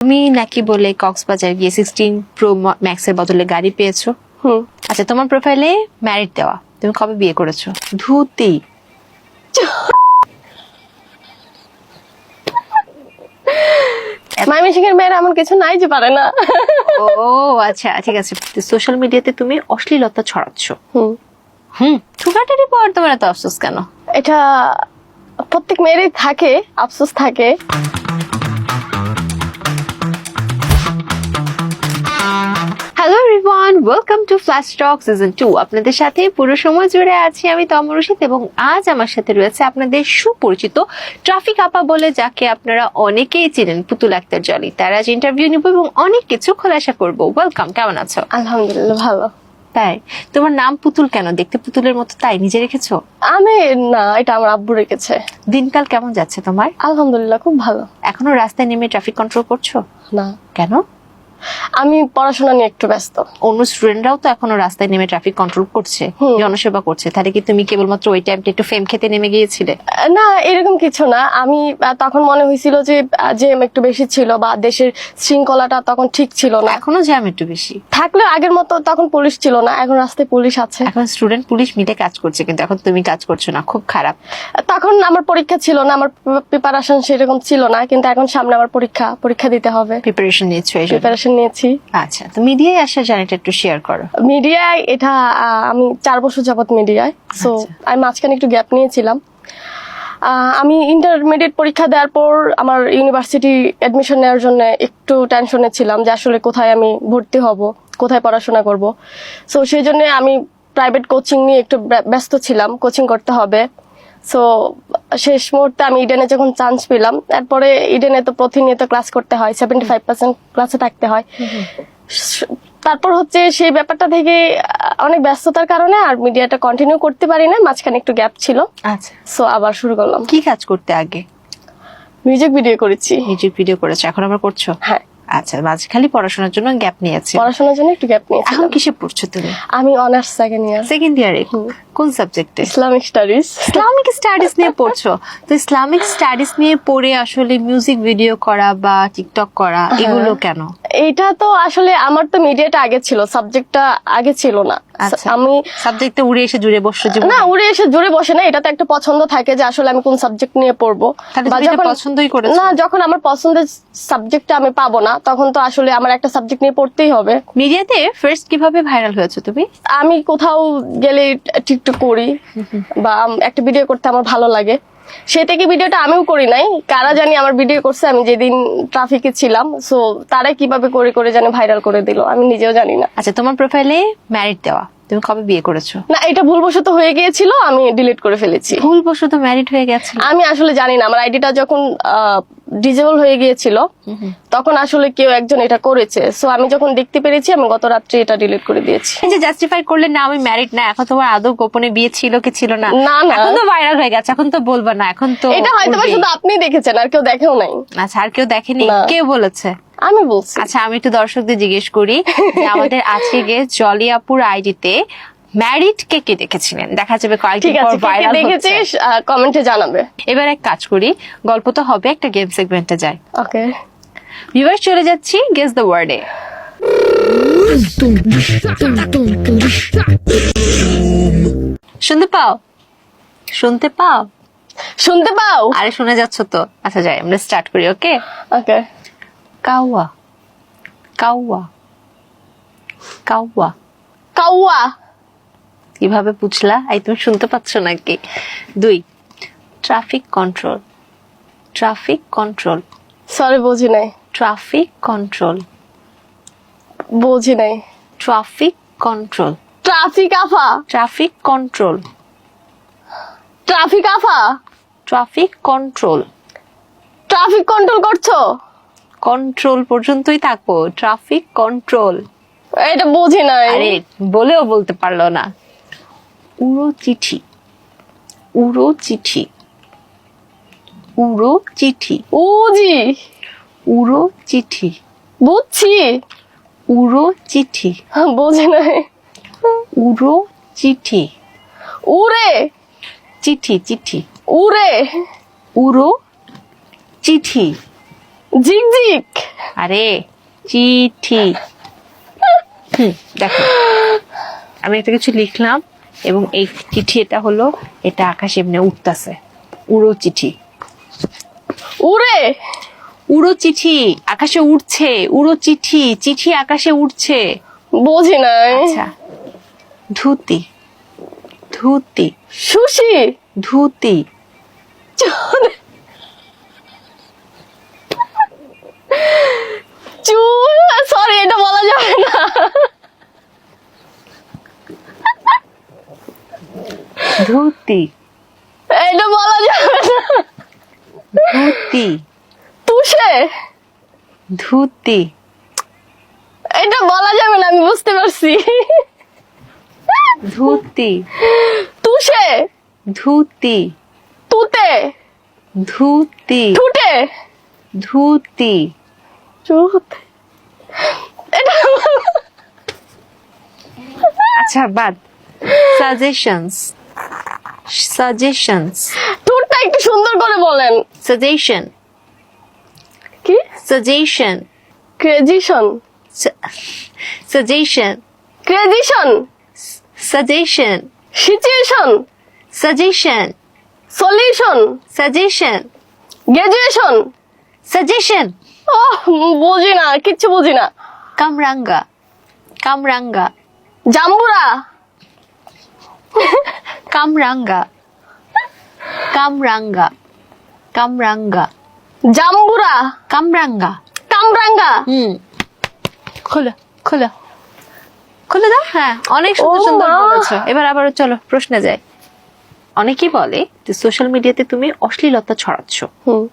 তুমি নাকি বলে কক্সবাজার গিয়ে সিক্সটিন প্রো ম্যাক্সের বদলে গাড়ি পেয়েছ? হুম। আচ্ছা তোমার প্রোফাইলে ম্যারিড দেওয়া। তুমি কবে বিয়ে করেছ? ধুতি। ময়মনসিংহের মেয়েরা এমন কিছু নাই যে পারে না। ও আচ্ছা ঠিক আছে। সোশ্যাল মিডিয়াতে তুমি অশ্লীলতা ছড়াচ্ছ। হুম। হুম ঠুকাটারি পাওয়ার তোমার এত আফসোস কেন? এটা প্রত্যেক মেয়েরই থাকে আফসোস থাকে। Hello everyone welcome to flash talk season two আপনাদের সাথে পুরো সময় জুড়ে আছি আমি তমরুষিত এবং আজ আমার সাথে রয়েছে আপনাদের সুপরিচিত ট্রাফিক আপা বলে যাকে আপনারা অনেকেই চিনেন পুতুল আক্তার জলি তার আজ ইন্টারভিউ নিব এবং অনেক কিছু খোলাসা করব। ওয়েলকাম কেমন আছো? আলহামদুলিল্লাহ ভালো। তাই? তোমার নাম পুতুল কেন? দেখতে পুতুলের মতো তাই নিজে রেখেছো? আমি না এটা আমার আব্বু রেখেছে। দিনকাল কেমন যাচ্ছে তোমার? আলহামদুলিল্লাহ খুব ভালো। এখনও রাস্তায় নেমে ট্রাফিক কন্ট্রোল করছ? না। কেন? আমি পড়াশোনা নিয়ে একটু ব্যস্ত। অন্য স্টুডেন্টরাও তো এখনও রাস্তায় নেমে ট্রাফিক কন্ট্রোল করছে জনসেবা করছে। তাহলে কি তুমি কেবলমাত্র ওই টাইমটা একটু ফেম খেতে নেমে গিয়েছিলে? না এরকম কিছু না। আমি তখন মনে হয়েছিল যে জ্যাম একটু বেশি ছিল বা দেশের শৃঙ্খলাটা তখন ঠিক ছিল না। এখনও জ্যাম একটু বেশি। থাকলে আগের মতো তখন পুলিশ ছিল না। এখন রাস্তায় পুলিশ আছে। এখন স্টুডেন্ট পুলিশ মিলে কাজ করছে কিন্তু এখন তুমি কাজ করছ না। খুব খারাপ। তখন আমার পরীক্ষা ছিল না আমার প্রিপারেশন সেরকম ছিল না কিন্তু এখন সামনে আমার পরীক্ষা পরীক্ষা দিতে হবে। প্রিপারেশন নিচ্ছ এই প্রিপারেশন নিয়েছি। আচ্ছা তো মিডিয়ায় আসা জার্নিটা একটু শেয়ার করো। মিডিয়ায় এটা আমি চার বছর যাবত মিডিয়ায়। সো আচ্ছা। আমি মাঝখানে একটু গ্যাপ নিয়েছিলাম। আমি ইন্টারমিডিয়েট পরীক্ষা দেওয়ার পর আমার ইউনিভার্সিটি অ্যাডমিশন নেওয়ার জন্য একটু টেনশনে ছিলাম যে আসলে কোথায় আমি ভর্তি হব কোথায় পড়াশোনা করব। সো সেই জন্য আমি প্রাইভেট কোচিং নিয়ে একটু ব্যস্ত ছিলাম। কোচিং করতে হবে। সো শেষ মুহূর্তে আমি ইডেনে যখন চান্স পেলাম তারপরে ইডেনে তো প্রতিনিয়ত ক্লাস করতে হয় সেভেন্টি ফাইভ পার্সেন্ট ক্লাসে থাকতে হয়। তারপর হচ্ছে সেই ব্যাপারটা থেকে অনেক ব্যস্ততার কারণে আর মিডিয়াটা কন্টিনিউ করতে পারি না মাঝখানে একটু গ্যাপ ছিল। আচ্ছা। সো আবার শুরু করলাম। কি কাজ করতে আগে? মিউজিক ভিডিও করেছি। মিউজিক ভিডিও করেছ এখন আবার করছ? হ্যাঁ। আচ্ছা মাঝে খালি পড়াশোনার জন্য গ্যাপ নিয়েছে পড়াশোনার জন্য একটু গ্যাপ এখন কিসে পড়ছো তুমি? আমি অনার্স সেকেন্ড ইয়ার সেকেন্ড ইয়ারে কোন সাবজেক্টে ইসলামিক স্টাডিজ ইসলামিক স্টাডিজ নিয়ে পড়ছো? তো ইসলামিক স্টাডিজ নিয়ে পড়ে আসলে মিউজিক ভিডিও করা বা টিকটক করা এগুলো কেন? এইটা তো আসলে আমার তো মিডিয়াটা আগে ছিল সাবজেক্টটা আগে ছিল না। আমি সাবজেক্টে উড়ে এসে জুড়ে বসছো জীবনে? না উড়ে এসে জুড়ে বসে না এটা তো একটা পছন্দ থাকে যে আসলে আমি কোন সাবজেক্ট নিয়ে পড়ব। পছন্দই করেছ? না যখন আমার পছন্দের সাবজেক্টটা আমি পাবো না তখন তো আসলে আমার একটা সাবজেক্ট নিয়ে পড়তেই হবে। মিডিয়াতে ফার্স্ট কীভাবে ভাইরাল হয়েছো তুমি? আমি কোথাও গেলে টিকটক করি বা একটা ভিডিও করতে আমার ভালো লাগে। সে থেকে ভিডিওটা আমিও করি নাই। কারা জানি আমার ভিডিও করছে, আমি যেদিন ট্রাফিকে ছিলাম সো তারা কীভাবে করে করে জানি ভাইরাল করে দিল, আমি নিজেও জানি না। আচ্ছা তোমার প্রোফাইলে ম্যারিড দেওয়া। তুমি কবে বিয়ে করেছ? না এটা ভুলবশত হয়ে গিয়েছিল আমি ডিলিট করে ফেলেছি। ভুলবশত ম্যারিড হয়ে গেছে আমি আসলে জানি না আমার আইডিটা যখন ডিজেবল হয়ে গিয়েছিল তখন আসলে কেউ একজন এটা করেছে। সো আমি যখন দেখতে পেরেছি আমি গত রাত্রে এটা ডিলিট করে দিয়েছি। এই যে জাস্টিফাই করলে না আমি ম্যারিড না এখন তোমার আদৌ গোপনে বিয়ে ছিল কি ছিল না? না, না। এখন তো ভাইরাল হয়ে গেছে এখন তো বলবা না এখন তো এটা হয়তো শুধু আপনি দেখেছেন আর কেউ দেখেও নাই। আচ্ছা আর কেউ দেখেনি। কে বলেছে? আমি বলছি। আচ্ছা আমি একটু দর্শকদের জিজ্ঞেস করি যে আমাদের আজকে গেস্ট জলিয়াপুর আইডিতে ম্যারিড কে কে দেখেছিলেন? দেখা যাবে কয়েকদিন পর ভাইরাল দেখেছিস কমেন্টে জানাবে। এবার এক কাজ করি গল্প তো হবে একটা গেম সেগমেন্টে যাই। ওকে ভিউয়ার চলে যাচ্ছি গেস দ্য ওয়ার্ডে শুনতে পাও? শুনতে পাও? শুনতে পাও? আরে শুনে যাচ্ছ তো। আচ্ছা যাই আমরা স্টার্ট করি ওকে ওকে কাউয়া কাউয়া কাউয়া কাউয়া কীভাবে বুঝলা? এই তুমি শুনতে পাচ্ছ নাকি? দুই traffic control traffic control sorry বুঝি নাই। ট্রাফিক কন্ট্রোল বুঝি নাই। ট্রাফিক কন্ট্রোল ট্রাফিক আফা! ট্রাফিক কন্ট্রোল ট্রাফিক আফা! ট্রাফিক কন্ট্রোল ট্রাফিক কন্ট্রোল করছ? কন্ট্রোল পর্যন্তই থাকব। ট্রাফিক কন্ট্রোল এটা বুঝি নাই। আরে বলেও বলতে পারল না। উড়ো চিঠি। উড়ো চিঠি। উড়ো চিঠি। ও উজি উড়ো চিঠি। বুঝছি। উড়ো চিঠি। বুঝি নাই। উড়ো চিঠি। উড়ে। চিঠি চিঠি। উড়ে। উড়ো চিঠি। ঝিকঝিক আরে চিঠি। হুম দেখো। আমি একটা কিছু লিখলাম এবং এই চিঠি এটা হলো এটা আকাশে এমনি উঠতেছে। উড়ো চিঠি। উড়ে! উড়ো চিঠি আকাশে উড়ছে। উড়ো চিঠি চিঠি আকাশে উড়ছে। বোঝে না আচ্ছা। ধুতি। ধুতি। সুশি। ধুতি। চুল সরি এটা বলা যাবে না। ধুতি। এটা বলা যাবে না। ধুতি। তুষে? ধুতি। এটা বলা যাবে না আমি বুঝতে পারছি। ধুতি। তুষে? ধুতি। তুতে? ধুতি। ঠুটে? ধুতি। আচ্ছা বাদ। সাজেশনস সাজেশনস ঠুটটা একটু সুন্দর করে বলেন। সাজেশন কি? সাজেশন ক্রেজিশন suggestion ক্রেজিশন suggestion situation suggestion solution suggestion graduation suggestion ওহ বুঝি না কিচ্ছু বুঝি না কামরাঙ্গা কামরাঙ্গা। জাম্বুরা। কামরাঙ্গা কামরাঙ্গা কামরাঙ্গা। জাম্বুরা। কামরাঙ্গা। কামরাঙ্গা। হুম। খোলো খোলো। খুলে দাও। হ্যাঁ অনেক সুন্দর ও সুন্দর। বলেছ। এবার আবারও চলো প্রশ্নে যাই। অনেকেই বলে যে সোশ্যাল মিডিয়াতে তুমি অশ্লীলতা ছড়াচ্ছ। হুম।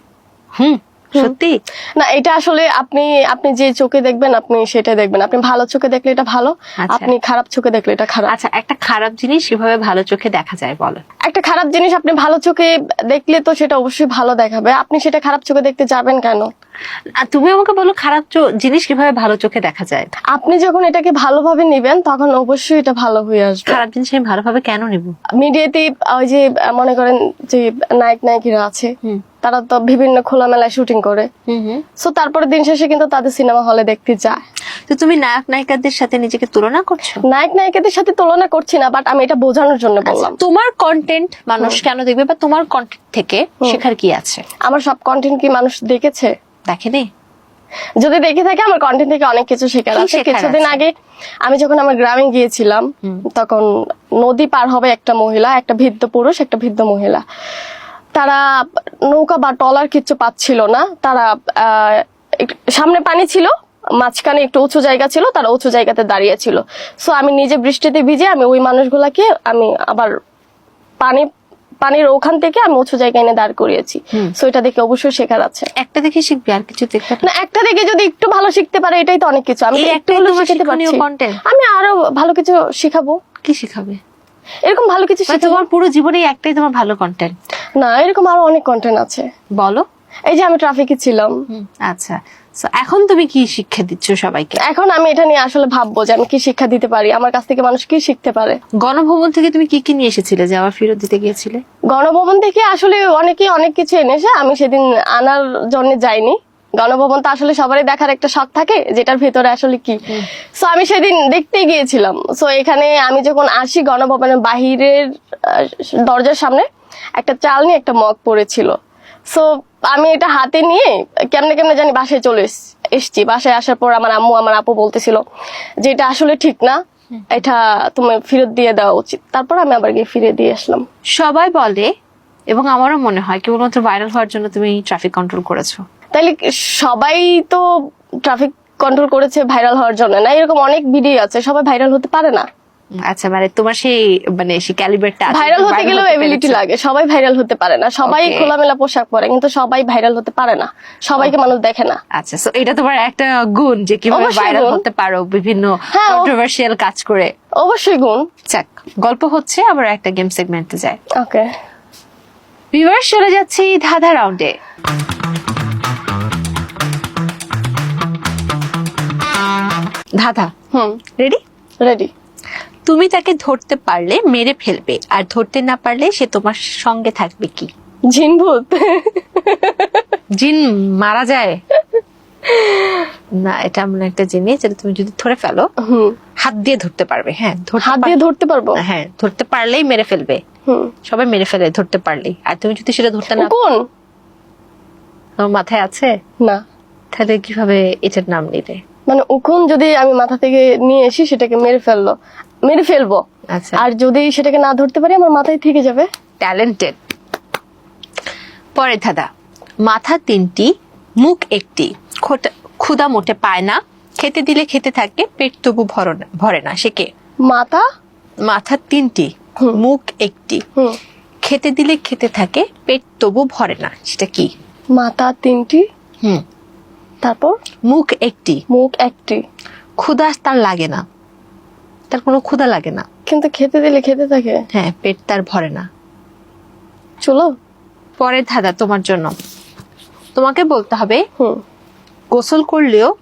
হুম। সত্যি? না এটা আসলে আপনি আপনি যে চোখে দেখবেন আপনি সেটা দেখবেন। আপনি ভালো চোখে দেখলে এটা ভালো আচ্ছা। আপনি খারাপ চোখে দেখলে এটা খারাপ। আচ্ছা একটা খারাপ জিনিস সেভাবে ভালো চোখে দেখা যায় বলো। একটা খারাপ জিনিস আপনি ভালো চোখে দেখলে তো সেটা অবশ্যই ভালো দেখাবে। আপনি সেটা খারাপ চোখে দেখতে যাবেন কেন? আর তুমি আমাকে বলো খারাপ জিনিস কীভাবে ভালো চোখে দেখা যায়? আপনি যখন এটাকে ভালোভাবে নেবেন তখন অবশ্যই এটা ভালো হয়ে আসবে। খারাপ জিনিস আমি ভালোভাবে কেন নিব? মিডিয়াতে ওই যে মনে করেন যে নায়ক নায়িকারা আছে তারা তো বিভিন্ন খোলামেলায় শুটিং করে। সো তারপরে দিন শেষে কিন্তু তাদের সিনেমা হলে দেখতে যায়। তো তুমি নায়ক নায়িকাদের সাথে নিজেকে তুলনা করছ? নায়ক নায়িকাদের সাথে তুলনা করছি না বাট আমি এটা বোঝানোর জন্য বললাম। আচ্ছা, তোমার কন্টেন্ট মানুষ কেন দেখবে বা তোমার কন্টেন্ট থেকে শেখার কি আছে? আমার সব কন্টেন্ট কি মানুষ দেখেছে? দেখেনি যদি দেখে থাকে আমার কন্টেন্ট থেকে অনেক কিছু শেখার আছে। কিছুদিন আগে আমি যখন আমার গ্রামে গিয়েছিলাম তখন নদী পার হবে একটা মহিলা একটা বৃদ্ধ পুরুষ একটা বৃদ্ধ মহিলা। তারা নৌকা বা টলার কিচ্ছু পাচ্ছিল না। তারা আহ, সামনে পানি ছিল মাঝখানে একটু উঁচু জায়গা ছিল তারা উঁচু জায়গাতে দাঁড়িয়ে ছিল। সো আমি নিজে বৃষ্টিতে ভিজে আমি ওই মানুষগুলাকে আমি আবার পানি পানির ওখান থেকে আমি উঁচু জায়গায় এনে দাঁড় করিয়েছি। সো এটা দেখে অবশ্যই শেখার আছে। একটা দেখে শিখবি আর কিছু দেখতে না একটা দেখে যদি একটু ভালো শিখতে পারে এটাই তো অনেক কিছু। আমি একটু হলেও তোমার পারছি। আমি আরও ভালো কিছু শিখাবো। কি শিখাবে? এরকম ভালো কিছু বা শিখাবো। তোমার পুরো জীবনে এই একটাই তোমার ভালো কন্টেন্ট না এরকম আরও অনেক কন্টেন্ট আছে। বলো। এই যে আমি ট্রাফিকে ছিলাম। আচ্ছা। So, এখন তুমি কি শিক্ষা দিচ্ছ সবাইকে? এখন আমি এটা নিয়ে আসলে ভাববো যে আমি কি শিক্ষা দিতে পারি আমার কাছ থেকে মানুষ কি শিখতে পারে? গণভবন থেকে তুমি কি কি নিয়ে এসেছিলে যে আবার ফেরত দিতে গিয়েছিলে? গণভবন থেকে আসলে অনেকে অনেক কিছু এনেছে আমি সেদিন আনার জন্য যাইনি। গণভবন তো আসলে সবারই দেখার একটা শখ থাকে যেটার ভেতরে আসলে কি। সো আমি সেদিন দেখতে গিয়েছিলাম। সো এখানে আমি যখন আসি গণভবনের বাহিরের দরজার সামনে একটা চাল নিয়ে একটা মগ পড়েছিল। সো আমি এটা হাতে নিয়ে কেমনে কেমনে জানি বাসায় চলে এস- এসছি। বাসায় আসার পর আমার আম্মু আমার আপু বলতেছিল যে এটা আসলে ঠিক না এটা তুমি ফেরত দিয়ে দেওয়া উচিত। তারপর আমি আবার গিয়ে ফিরে দিয়ে আসলাম। সবাই বলে এবং আমারও মনে হয় কেবলমাত্র ভাইরাল হওয়ার জন্য তুমি ট্রাফিক কন্ট্রোল করেছ। তাইলে সবাই তো ট্রাফিক কন্ট্রোল করেছে ভাইরাল হওয়ার জন্য না? এরকম অনেক ভিডিও আছে সবাই ভাইরাল হতে পারে না। আচ্ছা মানে তোমার সেই মানে সেই ক্যালিবারটা ভাইরাল হতে গেলেও এবিলিটি লাগে সবাই ভাইরাল হতে পারে না সবাই খোলামেলা পোশাক পরে কিন্তু সবাই ভাইরাল হতে পারে না সবাইকে মানুষ দেখে না। আচ্ছা সো এটা তোমার একটা গুণ যে কীভাবে ভাইরাল হতে পারো বিভিন্ন হ্যাঁ, কন্ট্রোভার্সিয়াল কাজ করে। অবশ্যই গুণ। যাক গল্প হচ্ছে আবার একটা গেম সেগমেন্টে যায় ওকে ভিউয়ার্স চলে যাচ্ছি ধাঁধা রাউন্ডে ধাঁধা হুম। রেডি রেডি তুমি তাকে ধরতে পারলে মেরে ফেলবে আর ধরতে না পারলে সে তোমার সঙ্গে থাকবে কি? ঝিনভূত জিন মারা যায়। না এটা এমন একটা জিনিস যেটা তুমি যদি ধরে ফেলো হাত দিয়ে ধরতে পারবে হ্যাঁ ধরতে হাত দিয়ে ধরতে পারব? হ্যাঁ ধরতে পারলেই মেরে ফেলবে। সবাই মেরে ফেলে ধরতে পারলেই। আর তুমি যদি সেটা ধরতে না কোন? তোমার মাথায় আছে? না। তাহলে কীভাবে এটার নাম নিলে? মানে উকুন যদি আমি মাথা থেকে নিয়ে এসি সেটাকে মেরে ফেলল। মেরে ফেলব। আচ্ছা। আর যদি সেটাকে না ধরতে পারি আমার মাথায় থেকে যাবে। ট্যালেন্টেড পরে ধাঁধা। মাথা তিনটি মুখ একটি। ক্ষুধা মোটে পায় না। খেতে দিলে খেতে থাকে পেট তবু ভর- না। সে কে? মাথা? মাথা তিনটি। মুখ একটি। খেতে দিলে খেতে থাকে পেট তবু ভরে না। সেটা কি? মাথা তিনটি হুম। তারপর? মুখ একটি। মুখ একটি। ক্ষুধা তার লাগে না। তার কোনো ক্ষুধা লাগে না। কিন্তু খেতে দিলে খেতে থাকে। হ্যাঁ পেট তার ভরে না। চলো। পরের ধাঁধা তোমার জন্য। তোমাকে বলতে হবে হুম। গোসল করলেও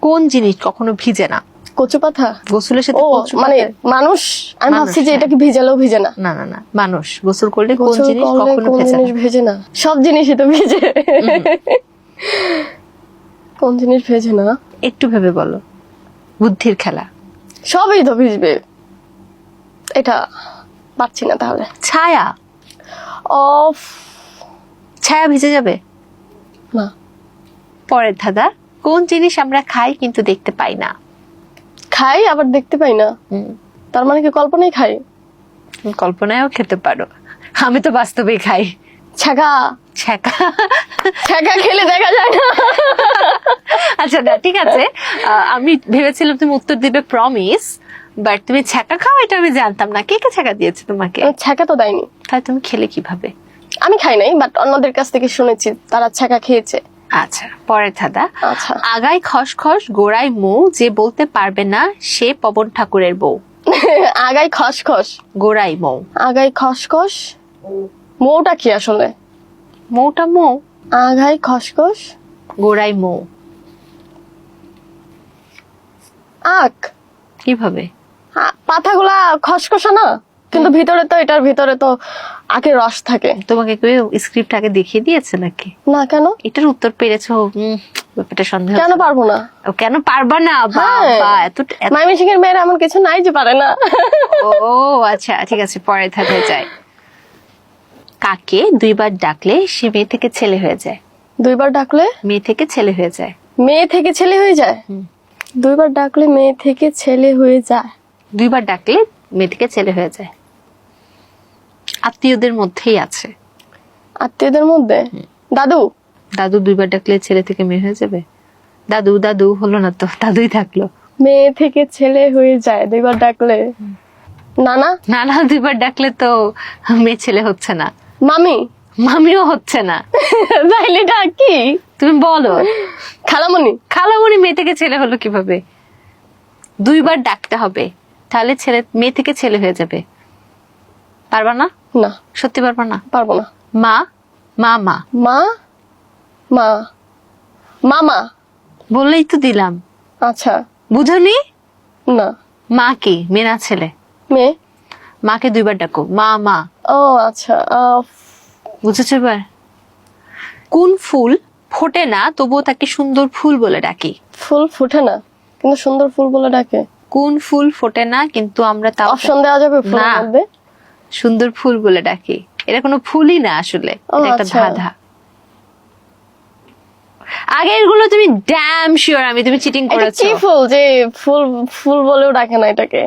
কোন জিনিস কখনো ভিজে না? কচু পাতা গোসলের সাথে কচু মানে মানুষ আমি ভাবছি যে হ্যাঁ। এটা কি ভিজালেও ভিজে না। না না না মানুষ। গোসল করলে কোন জিনিস কখনো কোন ভেজে না। ভেজে না। সব জিনিসই তো ভেজে। কোন জিনিস ভেজে না? একটু ভেবে বলো। বুদ্ধির খেলা। সবই তো ভিজবে। এটা পাচ্ছি না তাহলে। ছায়া? অফ। ছায়া ভিজে যাবে? না। পরের ধাঁধা কোন জিনিস আমরা খাই কিন্তু দেখতে পাই না? খাই আবার দেখতে পাই না। তার মানে কি কল্পনাই খাই? কল্পনায়ও খেতে পারো। আমি তো বাস্তবেই খাই। ছাকা ছ্যাঁকা। ছাকা খেলে দেখা যায় না। আচ্ছা না ঠিক আছে। আমি ভেবেছিলাম তুমি উত্তর দিবে প্রমিস বাট তুমি ছ্যাঁকা খাও এটা আমি জানতাম না। কে কে ছ্যাঁকা দিয়েছে তোমাকে? ছাকা তো দেয়নি। তাহলে তুমি খেলে কীভাবে? আমি খাই নাই বাট অন্যদের কাছ থেকে শুনেছি তারা ছাকা খেয়েছে। আচ্ছা পরে ধাঁধা। আচ্ছা। আগায় খসখস গোড়ায় মৌ যে বলতে পারবে না সে পবন ঠাকুরের বউ। আগাই খসখস। গোড়াই মৌ। আগাই খসখস মৌটা কি আসলে? মৌটা মৌ। আগাই খসখস? গোড়াই মৌ। আখ। কীভাবে? পাতাগুলা খসখসা না? কিন্তু ভিতরে তো এটার ভিতরে তো আখের রস থাকে। তোমাকে কেউ স্ক্রিপ্ট আগে দেখিয়ে দিয়েছে নাকি? না কেন? এটার উত্তর পেরেছ ব্যাপারটা সন্দেহ কেন পারব না? কেন পারবা না? হ্যাঁ। বাবা এত এত- মাইমিসিং এর মেয়েরা এমন কিছু নাই যে পারে না। ও আচ্ছা ঠিক আছে পরে ধাঁধায় যায়। কাকে দুইবার ডাকলে সে মেয়ে থেকে ছেলে হয়ে যায়? দুইবার ডাকলে? মেয়ে থেকে ছেলে হয়ে যায়। মেয়ে থেকে ছেলে হয়ে যায়? দুইবার ডাকলে মেয়ে থেকে ছেলে হয়ে যায়? দুইবার ডাকলে মেয়ে থেকে ছেলে হয়ে যায়। আত্মীয়দের মধ্যেই আছে। আত্মীয়দের মধ্যে? দাদু? দাদু দুইবার ডাকলে ছেলে থেকে মেয়ে হয়ে যাবে? দাদু দাদু হলো না তো দাদুই থাকল। মেয়ে থেকে ছেলে হয়ে যায় দুইবার ডাকলে। নানা? না না দুইবার ডাকলে তো মেয়ে ছেলে হচ্ছে না। মামি? মামিও হচ্ছে না। তাইলে ডাক। কি? তুমি বলো। খালামণি খালামণি মেয়ে থেকে ছেলে হলো কীভাবে? দুইবার ডাকতে হবে তাহলে ছেলে মেয়ে থেকে ছেলে হয়ে যাবে। পারবা না? না। সত্যি পারবা না? পারব না। মা? মা মা। মা? মা। মামা? বললেই তো দিলাম। আচ্ছা। বুঝনি? না। মা কি? মেয়ে না ছেলে? মেয়ে? মাকে দুইবার ডাকো। মা মা। ও আচ্ছা বুঝেছ এবার? কোন ফুল ফোটে না তবুও তাকে সুন্দর ফুল বলে ডাকি। ফুল ফুটে না কিন্তু সুন্দর ফুল বলে ডাকে। কোন ফুল ফোটে না কিন্তু আমরা তাও অপশন দেওয়া যাবে না। মধ্যে? সুন্দর ফুল বলে ডাকি। এটা কোনো ফুলই না আসলে এটা একটা আচ্ছা। ধাঁধা। আগেরগুলো তুমি ড্যাম শিওর আমি তুমি চিটিং করেছ কি ফুল? যে ফুল ফুল বলেও ডাকে না এটাকে।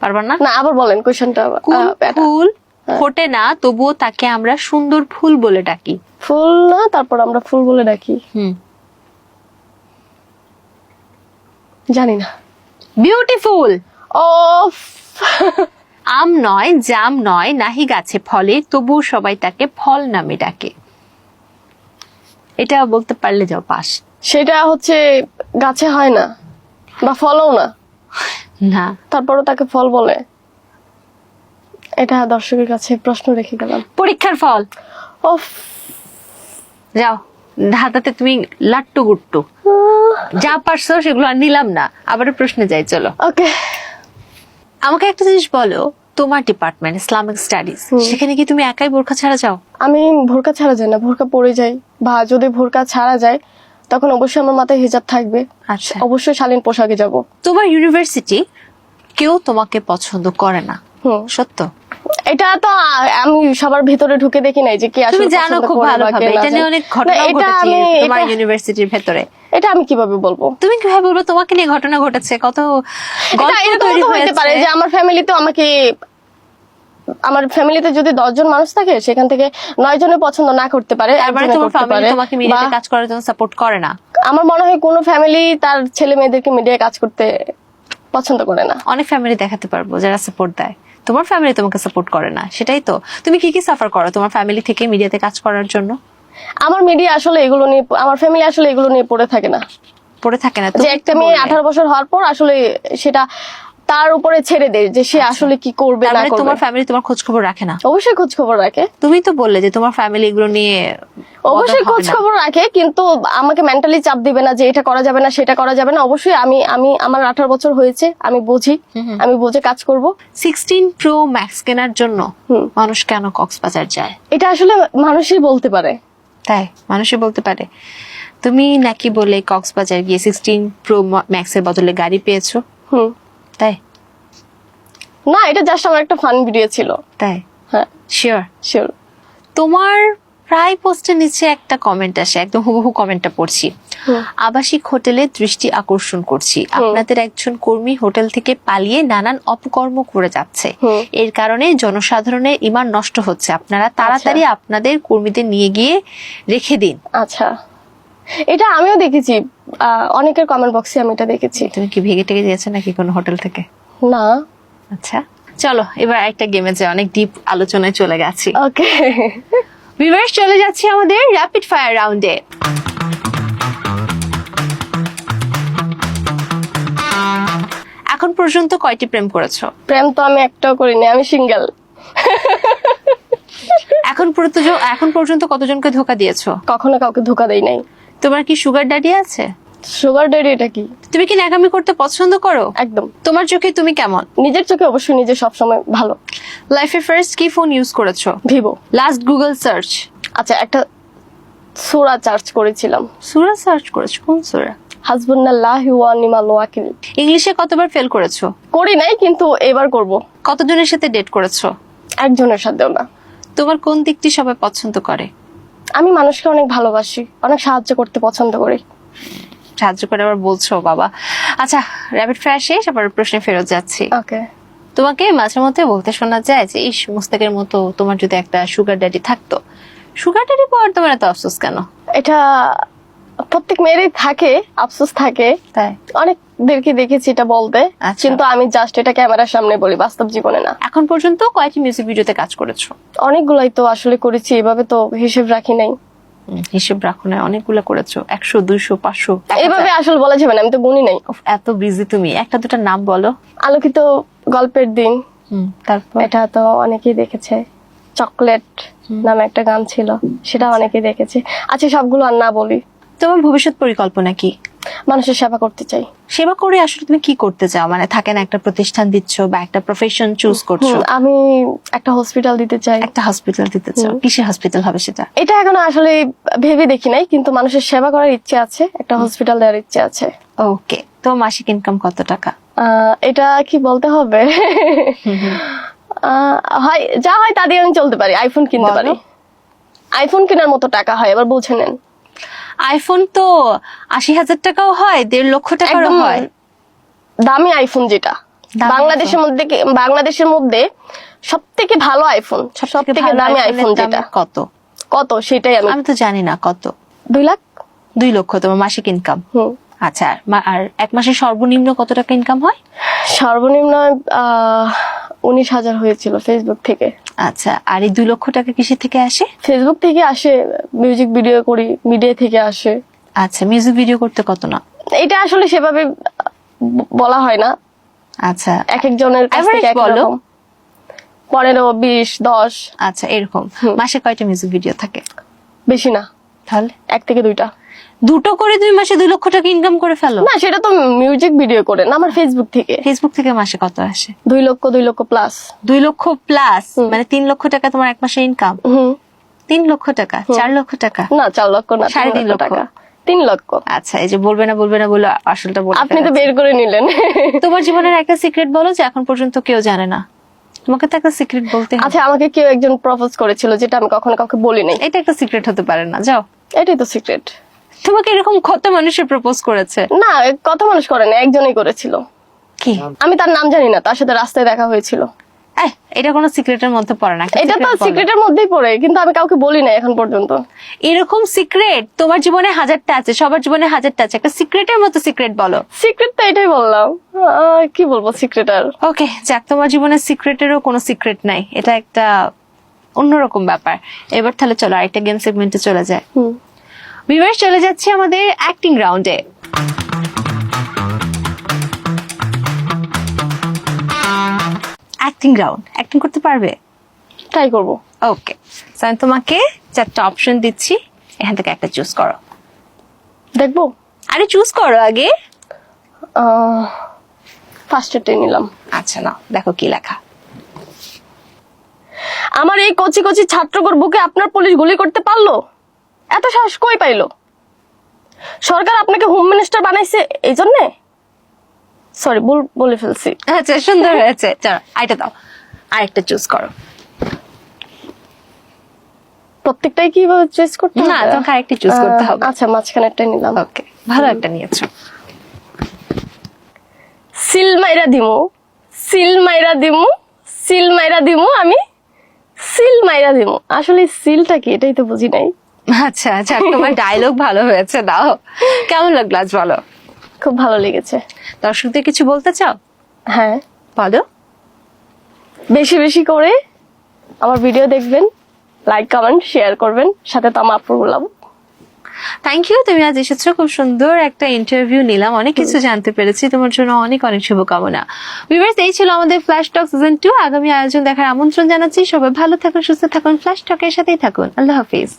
পারবা না? না আবার বলেন কোন ফুল ফোটে না তবুও তাকে আমরা সুন্দর ফুল বলে ডাকি। ফুল না তারপর আমরা ফুল বলে ডাকি। হুম। জানি না। বিউটিফুল! ও আম নয় জাম নয় নাহি গাছে ফলে তবুও সবাই তাকে ফল নামে ডাকে। এটা বলতে পারলে যাও পাস। সেটা হচ্ছে গাছে হয় না বা ফলও না। না। তারপরও তাকে ফল বলে। এটা দর্শকের কাছে প্রশ্ন রেখে গেলাম। পরীক্ষার ফল। ও যাও ধাঁধাতে তুমি লাট্টু গুট্টু। যা পারছ সেগুলো আর নিলাম না। আবার প্রশ্নে যাই চলো। ওকে। আমাকে একটা জিনিস বলো তোমার ডিপার্টমেন্ট ইসলামিক স্টাডিজ সেখানে কি তুমি একাই বোরখা ছাড়া যাও? আমি ভোরকা ছাড়া যাই না ভোরকা পরে যাই। বা যদি ভোরকা ছাড়া যায় তখন অবশ্যই আমার মাথায় হিজাব থাকবে। আচ্ছা। অবশ্যই শালীন পোশাকে যাব। তোমার ইউনিভার্সিটি কেউ তোমাকে পছন্দ করে না। হুম। সত্য? এটা তো আমি সবার ভিতরে ঢুকে দেখি নাই যে কে আসলে জানো খুব করে বা ভালোভাবে এটা নিয়ে অনেক ঘটনা ঘটেছে তোমার ইউনিভার্সিটির ভেতরে। এটা আমি কীভাবে বলব? তুমি কীভাবে বলব? তোমাকে নিয়ে ঘটনা ঘটেছে। কত এটা গল্প তৈরি তো হয়েছে পারে যে আমার ফ্যামিলিতে আমাকে আমার ফ্যামিলিতে যদি দশজন মানুষ থাকে সেখান থেকে নয় জনে পছন্দ না করতে পারে তোমাকে মিডিয়াতে কাজ করার জন্য সাপোর্ট করে না? আমার মনে হয় কোনো ফ্যামিলি তার ছেলে মেয়েদেরকে মিডিয়ায় কাজ করতে পছন্দ করে না। অনেক ফ্যামিলি দেখাতে পারব যারা সাপোর্ট দেয়। তোমার ফ্যামিলি তোমাকে সাপোর্ট করে না সেটাই তো। তুমি কি কি সাফার করো তোমার ফ্যামিলি থেকে মিডিয়াতে কাজ করার জন্য? আমার মিডিয়া আসলে এগুলো নিয়ে আমার ফ্যামিলি আসলে এগুলো নিয়ে পড়ে থাকে না। পড়ে থাকে না। যে একটা মেয়ে আঠারো বছর হওয়ার পর আসলে সেটা তার উপরে ছেড়ে দেয় যে সে আসলে কি করবে না মানে করবে। তোমার ফ্যামিলি তোমার খোঁজ খবর রাখে না? অবশ্যই খোঁজ খবর রাখে। তুমি তো বললে যে তোমার ফ্যামিলি এগুলো নিয়ে অবশ্যই খোঁজ খবর রাখে কিন্তু আমাকে মেন্টালি চাপ দিবে না যে এটা করা যাবে না সেটা করা যাবে না। অবশ্যই আমি আমি আমার আঠারো বছর হয়েছে আমি বুঝি আমি বুঝে কাজ করব। সিক্সটিন প্রো ম্যাক্স কেনার জন্য। মানুষ কেন কক্সবাজার যায়? এটা আসলে মানুষই বলতে পারে। তাই? মানুষই বলতে পারে। তুমি নাকি বলে কক্সবাজার গিয়ে সিক্সটিন প্রো ম্যাক্সের বদলে গাড়ি পেয়েছ? হুম। তাই? না এটা জাস্ট আমার একটা ফান ভিডিও ছিল। তাই? হ্যাঁ। শিওর শিওর তোমার প্রায় পোস্টের নিচে একটা কমেন্ট আসে একদম হুবহু কমেন্টটা পড়ছি। আবাসিক হোটেলে দৃষ্টি আকর্ষণ করছি। আপনাদের একজন কর্মী হোটেল থেকে পালিয়ে নানান অপকর্ম করে যাচ্ছে। এর কারণে জনসাধারণের ইমান নষ্ট হচ্ছে। আপনারা তাড়াতাড়ি আপনাদের কর্মীদের নিয়ে গিয়ে রেখে দিন। আচ্ছা। এটা আমিও দেখেছি। অনেকের কমেন্ট বক্সে আমি এটা দেখেছি। তুমি কি ভেগে টেগে দিয়েছ নাকি কোনো হোটেল থেকে? না। আচ্ছা চলো এবার একটা গেমে যে অনেক ডিপ আলোচনায় চলে গেছি। ওকে ভিভার্স চলে যাচ্ছি আমাদের র্যাপিড ফায়ার রাউন্ডে এখন পর্যন্ত কয়টি প্রেম করেছ? প্রেম তো আমি একটাও করিনি আমি সিঙ্গেল এখন পর্যন্ত এখন পর্যন্ত কতজনকে ধোকা দিয়েছ? কখনো কাউকে ধোকা দেই নাই। তোমার কি সুগার ড্যাডি আছে? সুগার ডেডি এটা কি? তুমি কি ন্যাকামি করতে পছন্দ করো? একদম। তোমার চোখে তুমি কেমন? নিজের চোখে অবশ্যই নিজে সবসময় ভালো। লাইফে ফার্স্ট কি ফোন ইউজ করেছ? ভিভো লাস্ট গুগল সার্চ আচ্ছা একটা সুরা সার্চ করেছিলাম। সুরা সার্চ করেছ? কোন সুরা? হাসবুল্লাহ ওয়া নিমাল ওয়াকিল। ইংলিশে কতবার ফেল করেছ? করি নাই কিন্তু এবার করব। কতজনের সাথে ডেট করেছ? একজনের সাথেও না। তোমার কোন দিকটি সবাই পছন্দ করে? আমি মানুষকে অনেক ভালোবাসি অনেক সাহায্য করতে পছন্দ করি। সাহায্য করে আবার বলছো বাবা। আচ্ছা র্যাপিড ফায়ার শেষ আবার প্রশ্নে ফেরত যাচ্ছি। ওকে। তোমাকে মাঝে মধ্যে বলতে শোনা যায় যে ইস মুস্তাকের মতো তোমার যদি একটা সুগার ড্যাডি থাকতো। সুগার ড্যাডি পাওয়ার তোমার এত আফসোস কেন? এটা প্রত্যেক মেয়েরই থাকে আফসোস থাকে। তাই? অনেকদেরকে দেখেছি এটা বলতে আচ্ছা। কিন্তু আমি জাস্ট এটা ক্যামেরার সামনে বলি বাস্তব জীবনে না। এখন পর্যন্ত কয়েকটি মিউজিক ভিডিওতে কাজ করেছ? অনেকগুলাই তো আসলে করেছি এভাবে তো হিসেব রাখি নাই। হিসেব রাখো না অনেকগুলো করেছ একশো দুইশো পাঁচশো এভাবে আসলে বলা যাবে না আমি তো গুনি নাই। এত বিজি তুমি একটা দুটা নাম বলো। আলোকিত গল্পের দিন তারপর? এটা তো অনেকেই দেখেছে চকলেট নামে একটা গান ছিল সেটা অনেকেই দেখেছে। আচ্ছা সবগুলো আর না বলি। তোমার ভবিষ্যৎ পরিকল্পনা কি? মানুষের সেবা করতে চাই। সেবা করে আসলে তুমি কি করতে চাও? মানে থাকে না একটা প্রতিষ্ঠান দিচ্ছ বা একটা প্রফেশন চুজ করছ? আমি একটা হসপিটাল দিতে চাই। একটা হসপিটাল দিতে চাও? কিসের হসপিটাল হবে সেটা? এটা এখনও আসলে ভেবে দেখি নাই কিন্তু মানুষের সেবা করার ইচ্ছে আছে একটা হসপিটাল দেওয়ার ইচ্ছে আছে। ওকে তো মাসিক ইনকাম কত টাকা? আহ, এটা কি বলতে হবে? হয় যা হয় তা দিয়ে আমি চলতে পারি আইফোন কিনতে পারি। আইফোন কেনার মতো টাকা হয় এবার বুঝে নেন। আইফোন তো আশি হাজার টাকাও হয় দেড় লক্ষ টাকারও হয়। দামি আইফোন যেটা। বাংলাদেশের মধ্যে বাংলাদেশের মধ্যে সব থেকে ভালো আইফোন সব থেকে দামি আইফোন যেটা। কত? কত? সেটাই আমি আমি তো জানি না কত। দুই লাখ? দুই লক্ষ তোমার মাসিক ইনকাম হুম। আচ্ছা আর এক মাসে সর্বনিম্ন কত টাকা ইনকাম হয়? সর্বনিম্ন আহ, উনিশ হাজার হয়েছিল ফেসবুক থেকে। আচ্ছা আর এই দুই লক্ষ টাকা কিসের থেকে আসে? ফেসবুক থেকে আসে মিউজিক ভিডিও করি মিডিয়া থেকে আসে। আচ্ছা মিউজিক ভিডিও করতে কত না? এটা আসলে সেভাবে বলা হয় না। আচ্ছা। এক একজনের কাছ থেকে বলো। পনেরো বিশ দশ। আচ্ছা এরকম। মাসে কয়টা মিউজিক ভিডিও থাকে? বেশি না। তাহলে? এক থেকে দুইটা। দুটো করে দুই মাসে দুই লক্ষ টাকা ইনকাম করে ফেলো? না সেটা তো মিউজিক ভিডিও করে না আমার ফেসবুক থেকে। ফেসবুক থেকে মাসে কত আসে? দুই লক্ষ দুই লক্ষ প্লাস দুই লক্ষ প্লাস মানে তিন লক্ষ টাকা তোমার এক মাসে ইনকাম তিন লক্ষ টাকা? চার লক্ষ টাকা? না চার লক্ষ না সাড়ে তিন লক্ষ। টাকা। তিন লক্ষ। আচ্ছা এই যে বলবে না বলবে না বলে আসলটা বলে আপনি তো বের করে নিলেন। তোমার জীবনের একটা সিক্রেট বলো যে এখন পর্যন্ত কেউ জানে না। তোমাকে তো একটা সিক্রেট বলতে আচ্ছা আমাকে কেউ একজন প্রপোজ করেছিল যেটা আমি কখনো কাউকে বলি নাই। এটা একটা সিক্রেট হতে পারে না যাও। এটাই তো সিক্রেট তোমাকে এরকম কত মানুষের প্রপোজ করেছে? না কত মানুষ করেনি একজনই করেছিল। কি? আমি তার নাম জানি না তার সাথে রাস্তায় দেখা হয়েছিল। এটা কোনো সিক্রেটের মধ্যে পড়ে না এটা তো সিক্রেটের মধ্যেই পড়ে কিন্তু আমি কাউকে বলি না এখন পর্যন্ত। এরকম সিক্রেট তোমার জীবনে হাজারটা আছে সবার জীবনে হাজারটা আছে একটা সিক্রেটের মতো সিক্রেট বলো। সিক্রেট তো এটাই বললাম। কি বলব সিক্রেট আর ওকে যাক তোমার জীবনে সিক্রেটেরও কোনো সিক্রেট নাই এটা একটা অন্যরকম ব্যাপার। এবার তাহলে চলো আরেকটা গেম সেগমেন্টে চলে যায় হুম। ভিউয়ার্স চলে যাচ্ছে আমাদের অ্যাক্টিং রাউন্ডে অ্যাক্টিং রাউন্ড অ্যাক্টিং করতে পারবে? ট্রাই করব। ওকে আমি তোমাকে চারটা অপশন দিচ্ছি। এখান থেকে একটা চুজ করো। দেখব? আরে চুজ করো আগে। ফার্স্ট এডটাই নিলাম। আচ্ছা না দেখো কি লেখা। আমার এই কচি কচি ছাত্রকর বুকে আপনার পুলিশ গুলি করতে পারল? এত সাহস কই পাইলো? সরকার আপনাকে হোম মিনিস্টার বানাইছে এই জন্যে? সরি ভুল বলে ফেলছি। আচ্ছা সুন্দর হয়েছে। চলো আরেকটা দাও। আরেকটা চুজ করো। প্রত্যেকটাই কি চুজ করতে না? তোমাকে আরেকটি choose করতে হবে। আচ্ছা মাঝখানে একটা নিলাম। ওকে ভালো একটা নিয়েছো। সিল মাইরা দিমু। সিল মাইরা দিমু। সিল মাইরা দিমু আমি। সিল মাইরা দিমু। আসলে সিলটা কি? এটাই তো বুঝি নাই। আচ্ছা আচ্ছা তোমার ডায়লগ ভালো হয়েছে দাও। কেমন লাগল আজ বলো? খুব ভালো লেগেছে। দর্শকদের কিছু বলতে চাও? হ্যাঁ। বলো। বেশি বেশি করে আমার ভিডিও দেখবেন লাইক কমেন্ট শেয়ার করবেন সাথে তো আমার আপুর থ্যাংক ইউ তুমি আজ এসেছ, খুব সুন্দর একটা ইন্টারভিউ নিলাম, অনেক কিছু জানতে পেরেছি, তোমার জন্য অনেক অনেক শুভকামনা। ভিউয়ার্স এই ছিল আমাদের ফ্ল্যাশ টক সিজন টু আগামী আয়োজন দেখার আমন্ত্রণ জানাচ্ছি, সবাই ভালো থাকুন, সুস্থ থাকুন ফ্ল্যাশ টকের সাথেই থাকুন, আল্লাহ হাফিজ।